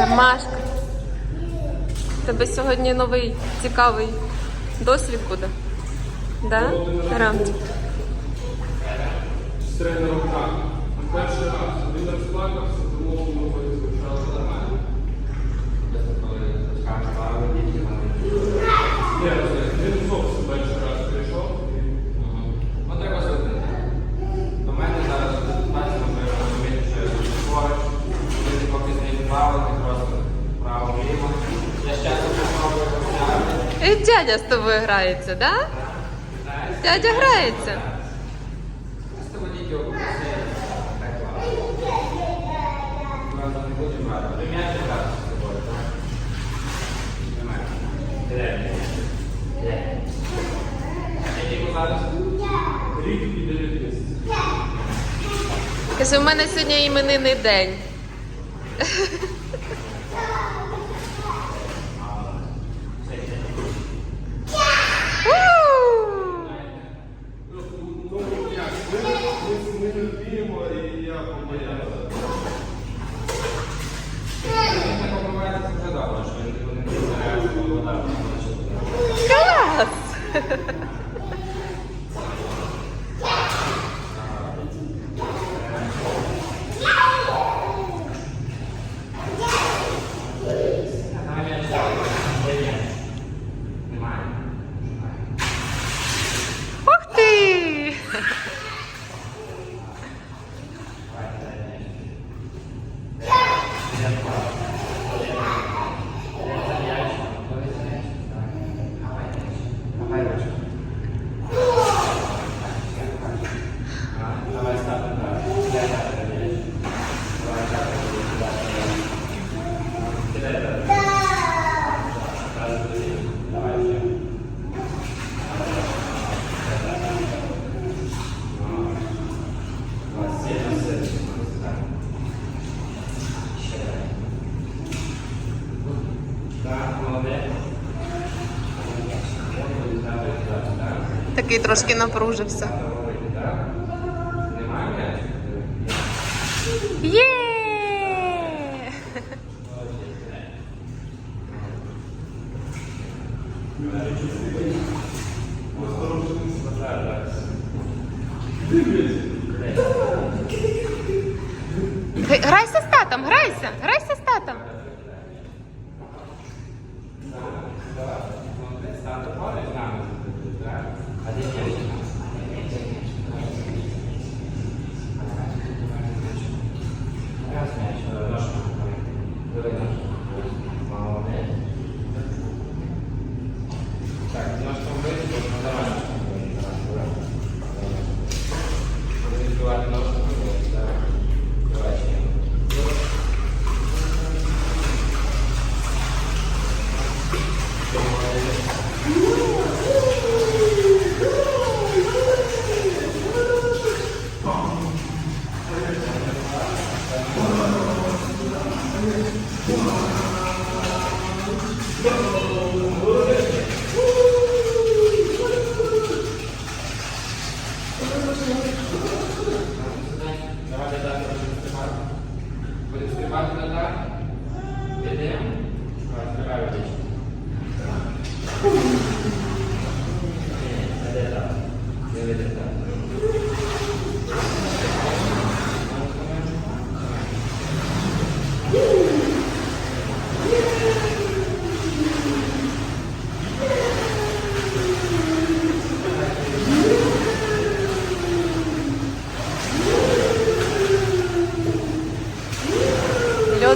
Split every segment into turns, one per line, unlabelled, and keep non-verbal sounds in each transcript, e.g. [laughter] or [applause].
Ромашка. Тебе сьогодні новий цікавий досвід буде. Да? Рамчик?
З. Перший раз він розплакався, тому
Дядя з тобою грається, да? Дядя грається. Каже, у мене сьогодні іменинний день. Ha. [laughs] [laughs] такий трошки напружився. Є! Грайся з татом, грайся, грайся.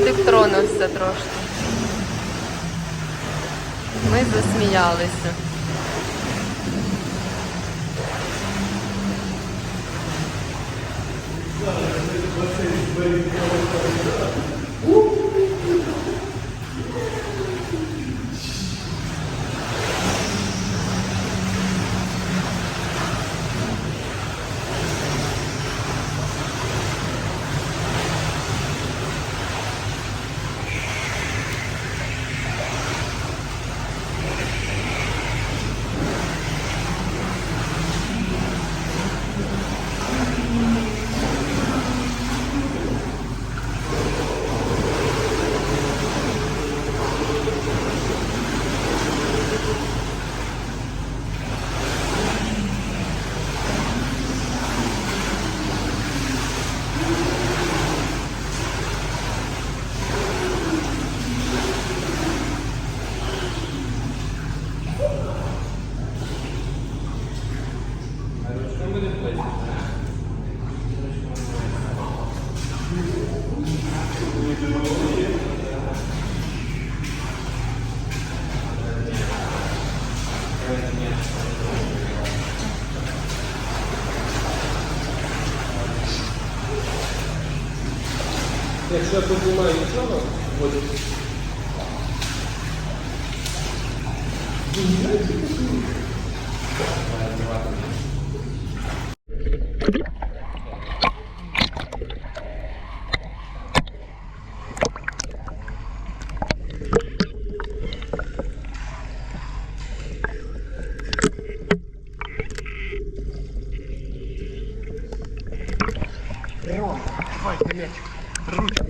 туди тронувся трошки. Ми засміялися. Thank you.
Якщо я піднімаю нічого, вводить. блядь, ручку.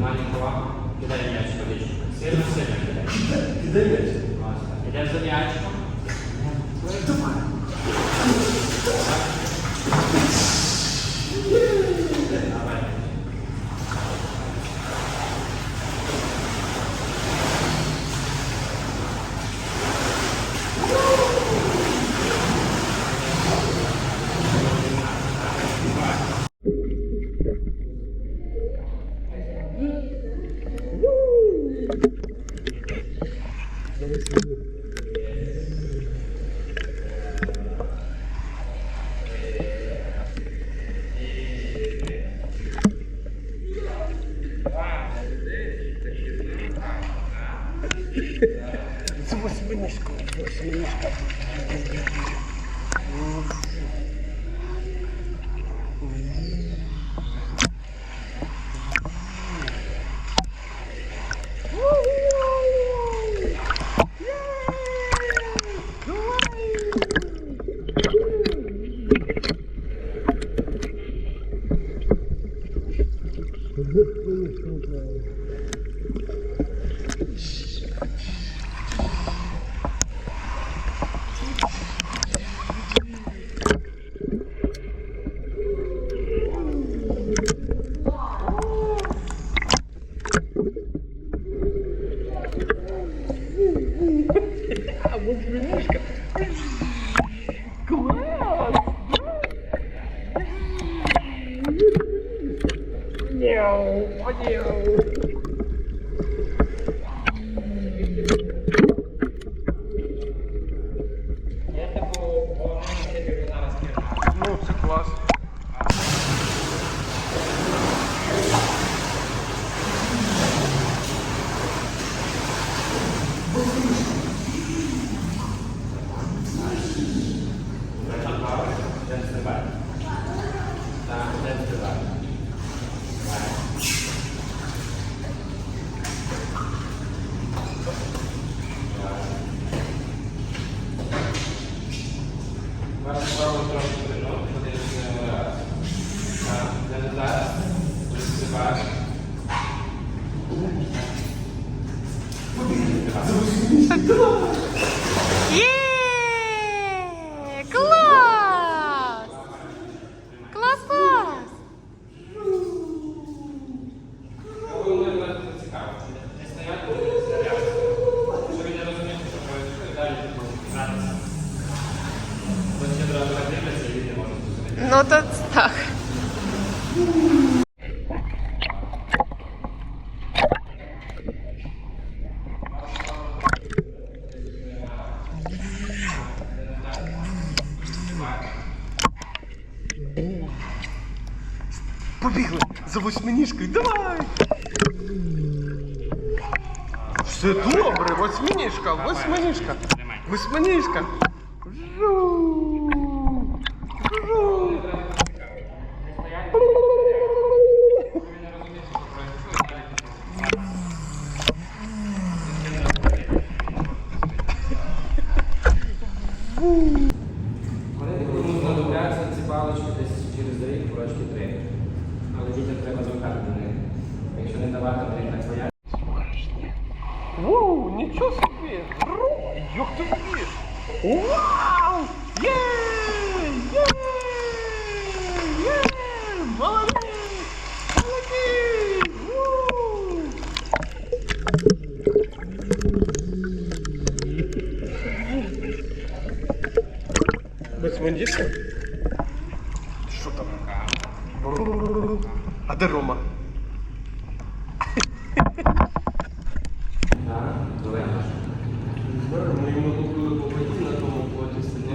Malenького кидали мяч в подачу. It. Has an actual знаю. Also, was
ist denn nicht?
Побігли за восьминіжкою. Давай! Все добре,
восьминіжка, восьминіжка. Восьминіжка. kujicha kuweka zone card nyingine. Make sure naenda watu wanaweka
kwa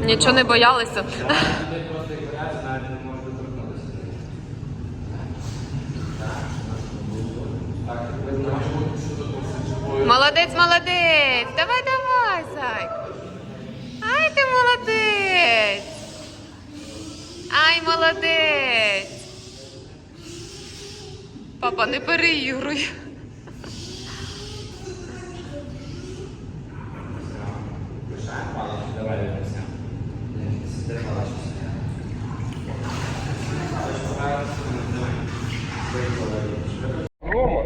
Нічого
не боялися. Молодець, молодець! Давай, давай, зай! Ай, ти молодець! Ай, молодець! Папа, не переігруй!
Рома,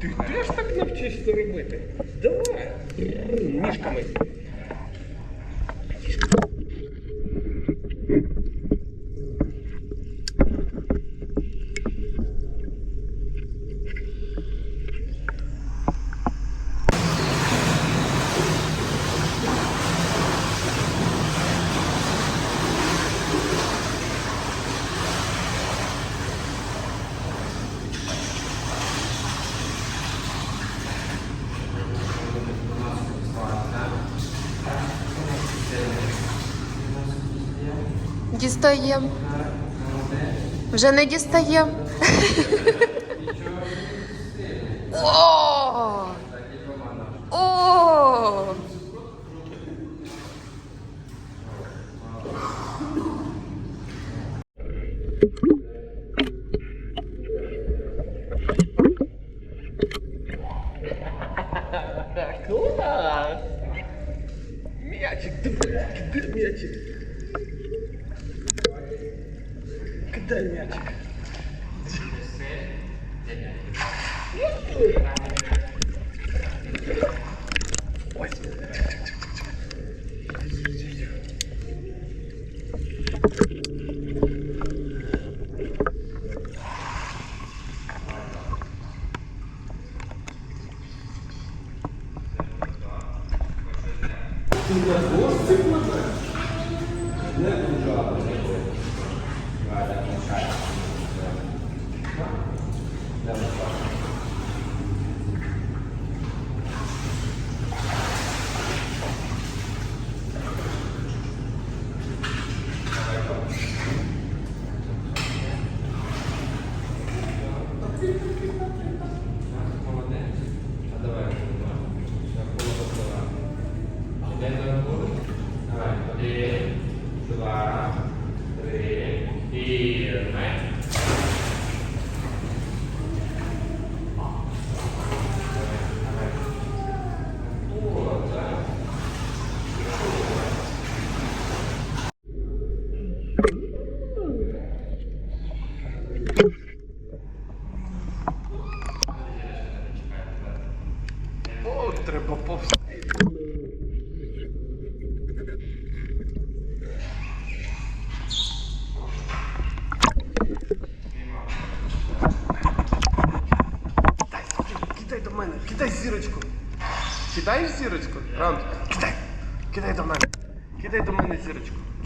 Ти теж так навчишся робити? Давай мішками.
дістає. Вже не дістає. О! О!
Круто! Мячик, мячик. internet.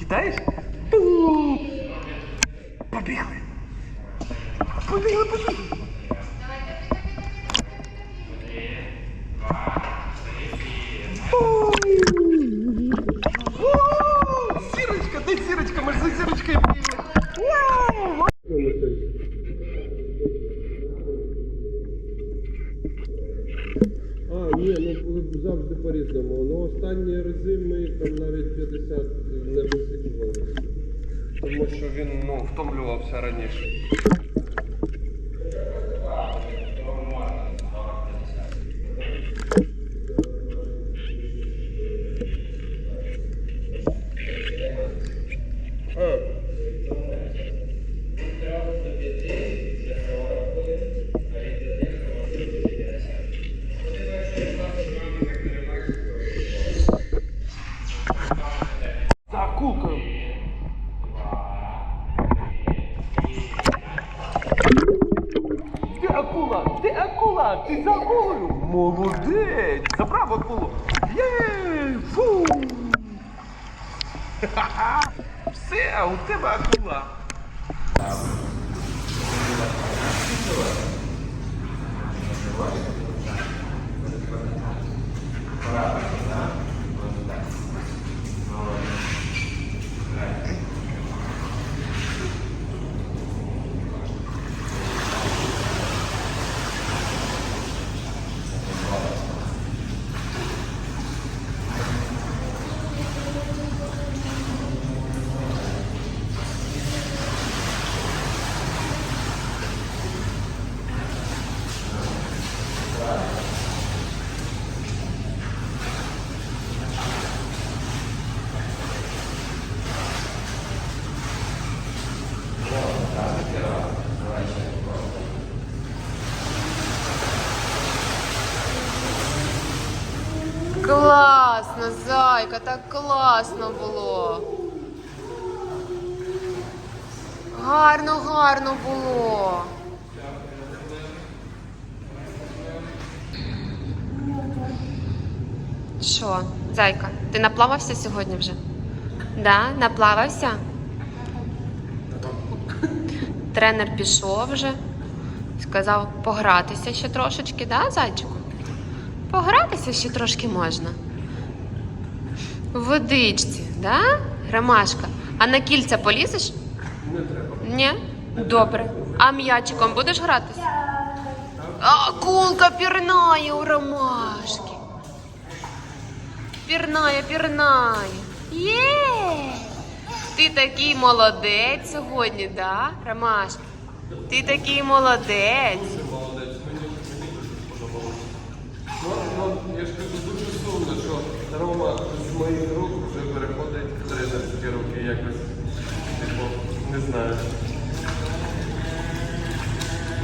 Tens? Pabila! Pabila, pabila! Ха-ха! Все, у тебе акула!
Класно, зайка, так класно було. Гарно, гарно було. Що, зайка, ти наплавався сьогодні вже? Да, наплавався? Тренер пішов вже. Сказав погратися ще трошечки, да, зайчику? Погратися ще трошки можна. В водичці, да? Ромашка. А на кільця полізеш?
Не треба.
Ні? Добре. А м'ячиком будеш гратися? А, кулка пірнає у ромашки. Пірнає, пірнає. Є! Ти такий молодець сьогодні, да, Ромашка? Ти такий молодець.
Молодець, мені, дуже сподобалося. Ну, ну, я ж кажу, дуже сумно, що Рома з моїх рук вже переходить в тренерські руки якось. Типу, не знаю.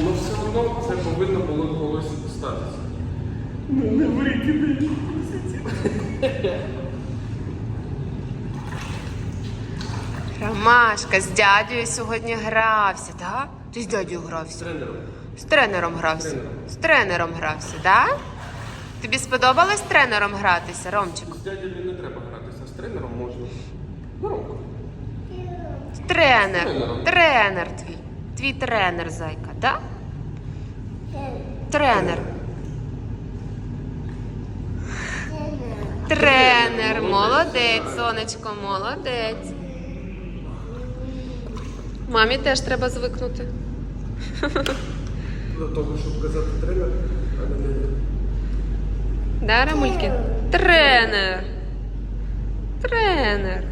Ну все одно це повинно було колись статися. Ну не викидай
Ромашка з дядею сьогодні грався, так? Ти з дядею грався?
тренером.
З тренером грався.
Тренером.
З тренером грався, так? Тобі сподобалось з тренером гратися, Ромчику?
З дядями не треба гратися, з тренером можна. Ну, Ромко.
Тренер.
Тренером.
Тренер твій. Твій тренер, зайка, так? Тренер. Тренер, молодець, сонечко, молодець. Мамі теж треба звикнути.
До того, щоб казати тренер, а не тренер.
Да, Рамульки? Тренер. Тренер.